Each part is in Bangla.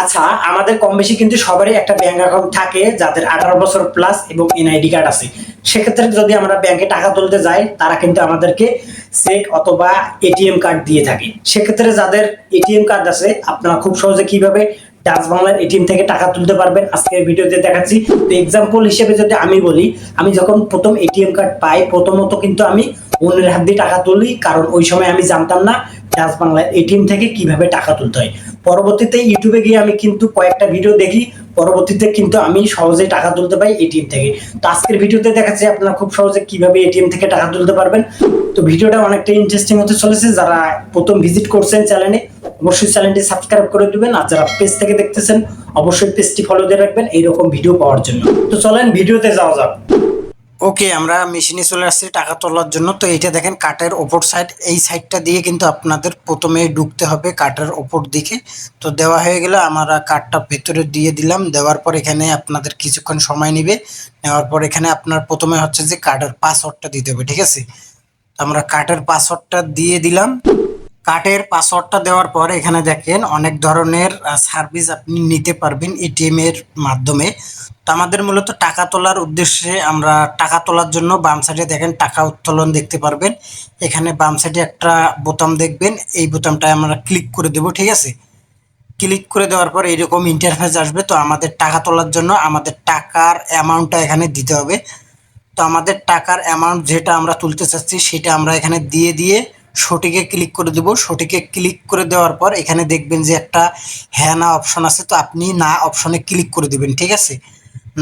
আচ্ছা আমাদের কম বেশি কিন্তু সবারই একটা ব্যাংক অ্যাকাউন্ট থাকে যাদের আঠারো বছর প্লাস এবং এনআইডি কার্ড আছে। সেক্ষেত্রে যদি আমরা ব্যাংকে টাকা তুলতে যাই, তারা কিন্তু আমাদেরকে চেক অথবা এটিএম কার্ড দিয়ে থাকে। সেক্ষেত্রে যাদের এটিএম কার্ড আছে, আপনারা খুব সহজে কীভাবে ডাচ বাংলার এটিএম থেকে টাকা তুলতে পারবেন, আজকের ভিডিওতে দেখাচ্ছি। তো এক্সাম্পল হিসেবে যদি আমি বলি, আমি যখন প্রথম এটিএম কার্ড পাই, প্রথমত কিন্তু আমি অন্যের হাত দিয়ে টাকা তুলি, কারণ ওই সময় আমি জানতাম না ডাচ বাংলার এটিএম থেকে কীভাবে টাকা তুলতে হয়। পরবর্তীতে ইউটিউবে গিয়ে আমি কিন্তু কয়েকটা ভিডিও দেখি, পরবর্তীতে কিন্তু আমি সহজে টাকা তুলতে পারি এটিএম থেকে। তো আজকের ভিডিওতে দেখাচ্ছি আপনারা খুব সহজে কীভাবে এটিএম থেকে টাকা তুলতে পারবেন। তো ভিডিওটা অনেকটা ইন্টারেস্টিং হতে চলেছে, যারা প্রথম ভিজিট করছেন চ্যানেলে অবশ্যই চ্যানেলটি সাবস্ক্রাইব করে দিবেন। আর যারা পেজ থেকে দেখতেছেন, অবশ্যই পেজটি ফলো দিয়ে রাখবেন, এইরকম ভিডিও পাওয়ার জন্য। তো চলেন ভিডিওতে যাওয়া যাক। ওকে আমরা মেশিনে চলে আসছি টাকা তোলার জন্য। তো এইটা দেখেন, কাঠের ওপর সাইড এই সাইডটা দিয়ে কিন্তু আপনাদের প্রথমে ঢুকতে হবে কাঠের ওপর দিকে। তো দেওয়া হয়ে গেলে আমরা কাঠটা ভেতরে দিয়ে দিলাম। দেওয়ার পর এখানে আপনাদের কিছুক্ষণ সময় নেবে। নেওয়ার পর এখানে আপনার প্রথমে হচ্ছে যে কার্ডের পাসওয়ার্ডটা দিতে হবে, ঠিক আছে? আমরা কার্ডের পাসওয়ার্ডটা দিয়ে দিলাম। কার্ডের পাসওয়ার্ডটা দেওয়ার পর এখানে দেখেন অনেক ধরনের সার্ভিস আপনি নিতে পারবেন এটিএম এর মাধ্যমে। তো আমাদের মূলত টাকা তোলার উদ্দেশ্যে আমরা টাকা তোলার জন্য বাম সাইডে দেখেন টাকা উত্তোলন দেখতে পারবেন। এখানে বাম সাইডে একটা বোতাম দেখবেন, এই বোতামটায় আমরা ক্লিক করে দেব, ঠিক আছে? ক্লিক করে দেওয়ার পর এরকম ইন্টারফেস আসবে, তো আমাদের টাকা তোলার জন্য আমাদের টাকার অ্যামাউন্টটা এখানে দিতে হবে। তো আমাদের টাকার অ্যামাউন্ট যেটা আমরা তুলতে চাচ্ছি, সেটা আমরা এখানে দিয়ে দিয়ে সঠিকে ক্লিক করে দেব। সঠিকে ক্লিক করে দেওয়ার পর এখানে দেখবেন যে একটা হ্যাঁ না অপশন আছে। তো আপনি না অপশনে ক্লিক করে দেবেন, ঠিক আছে?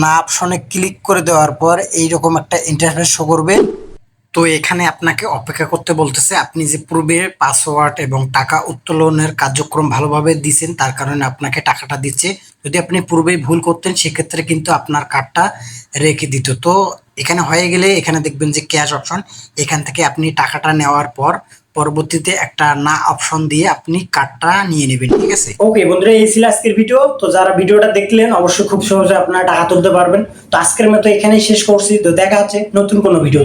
না অপশনে ক্লিক করে দেওয়ার পর এইরকম একটা ইন্টারফেস শো করবে। তো এখানে আপনাকে অপেক্ষা করতে বলতেছে, আপনি যে পূর্বে পাসওয়ার্ড এবং টাকা উত্তোলনের কার্যক্রম ভালোভাবে দিয়েছেন তার কারণে আপনাকে টাকাটা দিচ্ছে। যদি আপনি পূর্বেই ভুল করতেন, সেক্ষেত্রে কিন্তু আপনার কার্ডটা রেখে দিত। তো এখানে হয়ে গেলে এখানে দেখবেন যে ক্যাশ অপশন এখান থেকে আপনি টাকাটা নেওয়ার পর পরবর্তীতে একটা না অপশন দিয়ে আপনি কার্ডটা নিয়ে নেবেন, ঠিক আছে? ওকে বন্ধুরা, এই ছিল আজকের ভিডিও তো যারা ভিডিওটা দেখলেন, অবশ্যই খুব সহজে আপনারা টাকা তুলতে পারবেন। তো আজকের মতো এখানেই শেষ করছি। তো দেখা হচ্ছে নতুন কোনো ভিডিও